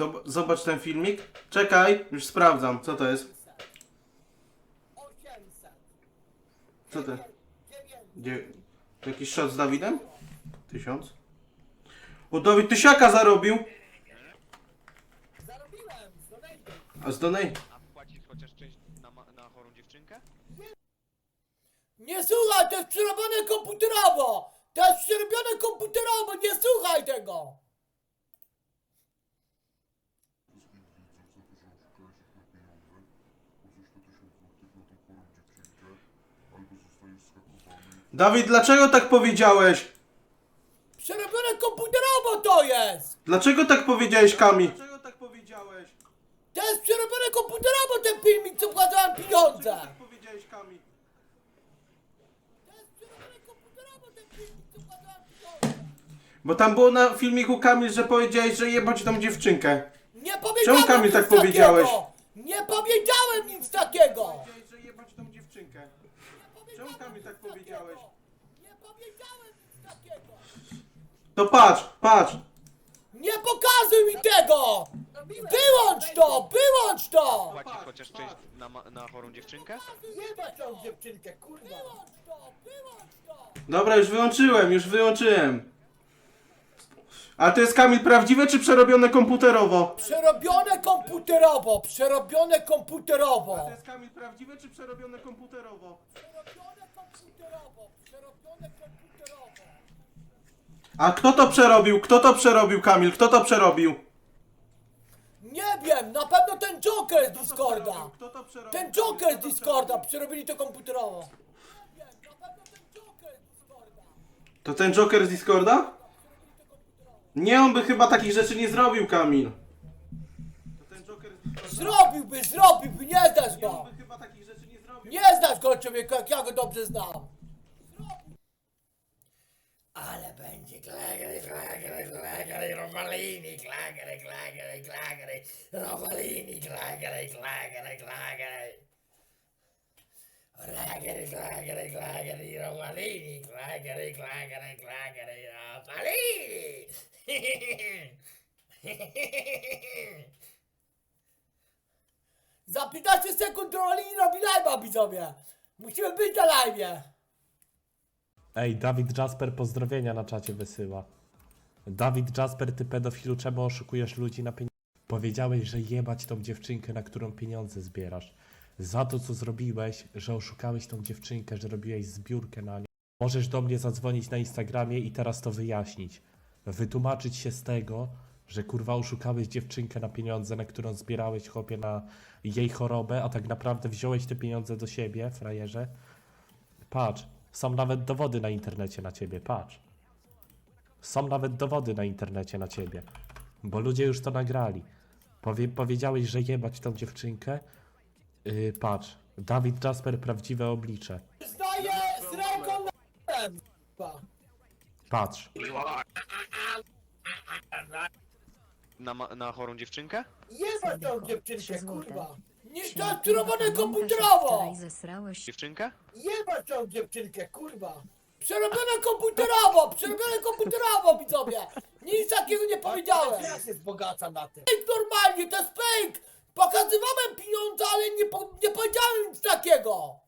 Zob- zobacz ten filmik. Czekaj, już sprawdzam, co to jest. 800. Co to? 900. Gdzie? Jakiś shot z Dawidem? Tysiąc. Bo Dawid tysiaka zarobił. Zarobiłem z donate'u. A z Donej? A płacisz chociaż część na, ma- na chorą dziewczynkę? Nie słuchaj, to jest przerobione komputerowo! To jest przerobione komputerowo, nie słuchaj tego! Dawid, dlaczego tak powiedziałeś? Przerobione komputerowo to jest! Dlaczego tak powiedziałeś, Kamil? Dlaczego tak powiedziałeś? To jest przerobione komputerowo ten filmik, co płacałem pieniądze! tak powiedziałeś, Kamil? To jest przerobione komputerowo ten filmik, co pieniądze! Bo tam było na filmiku, Kamil, że powiedziałeś, że jebać tą dziewczynkę. Nie powiedziałem Kamil, nic tak takiego! powiedziałeś? Nie powiedziałem nic takiego! Powiedziałeś, że jebać tą dziewczynkę. Czemu Kamil tak powiedziałeś? Nie To patrz, patrz. Nie pokazuj mi tego! Wyłącz to! Wyłącz to! Płacisz chociaż część na, ma- na chorą dziewczynkę? Jebać tą dziewczynkę, kurwa! Wyłącz to! Wyłącz to! Dobra, już wyłączyłem, już wyłączyłem. A to jest Kamil prawdziwe czy przerobione komputerowo? Przerobione komputerowo! Przerobione komputerowo! To jest Kamil prawdziwe czy przerobione komputerowo? Przerobione komputerowo! Przerobione komputerowo! A kto to przerobił? Kto to przerobił, Kamil? Kto to przerobił? Nie wiem, na pewno ten Joker z Discorda! Kto to przerobił? Ten Joker z Discorda! Przerobili to komputerowo! Nie wiem, na pewno ten Joker z Discorda! To ten Joker z Discorda? Nie, on by chyba takich rzeczy nie zrobił, Kamil. To ten Joker? Zrobiłby, zrobiłby, nie znasz On go! by chyba takich rzeczy nie zrobił. Nie znasz go człowieku, jak ja go dobrze znam! Ale będzie klagry, klagry, klagry, Romalini, klagry, klagry, klagry, Romalini, klagry, klagry, klagry. Klagry, klagry, klagry, Romalini, klagry, klagry, klagry, Romalini. Za 15 sekund Romalini robi live'a, widzowie. Musimy być na live'ie. Ej, Dawid Jasper pozdrowienia na czacie wysyła. Dawid Jasper, ty pedofilu, czemu oszukujesz ludzi na pieniądze? Powiedziałeś, że jebać tą dziewczynkę, na którą pieniądze zbierasz. Za to, co zrobiłeś, że oszukałeś tą dziewczynkę, że robiłeś zbiórkę na nią. Możesz do mnie zadzwonić na Instagramie i teraz to wyjaśnić. Wytłumaczyć się z tego, że kurwa oszukałeś dziewczynkę na pieniądze, na którą zbierałeś chłopie na jej chorobę, a tak naprawdę wziąłeś te pieniądze do siebie, frajerze. Patrz, są nawet dowody na internecie na ciebie, patrz. Są nawet dowody na internecie na ciebie, bo ludzie już to nagrali. Powie, powiedziałeś, że jebać tą dziewczynkę. Yy, patrz, Dawid Jasper, prawdziwe oblicze. Zdaję z ręką na Patrz, Na, ma- na chorą dziewczynkę? Jebać tą dziewczynkę, kurwa! To pamiętasz, jak komputerowo! zesrałeś Dziewczynkę? Jebać tą dziewczynkę, kurwa! Przerobione komputerowo! Przerobione komputerowo, widzowie! Nic takiego nie powiedziałem! Ja się wzbogacam na tym. Fake normalnie, to jest fake! Pokazywałem pieniądze, ale nie, po, nie powiedziałem nic takiego!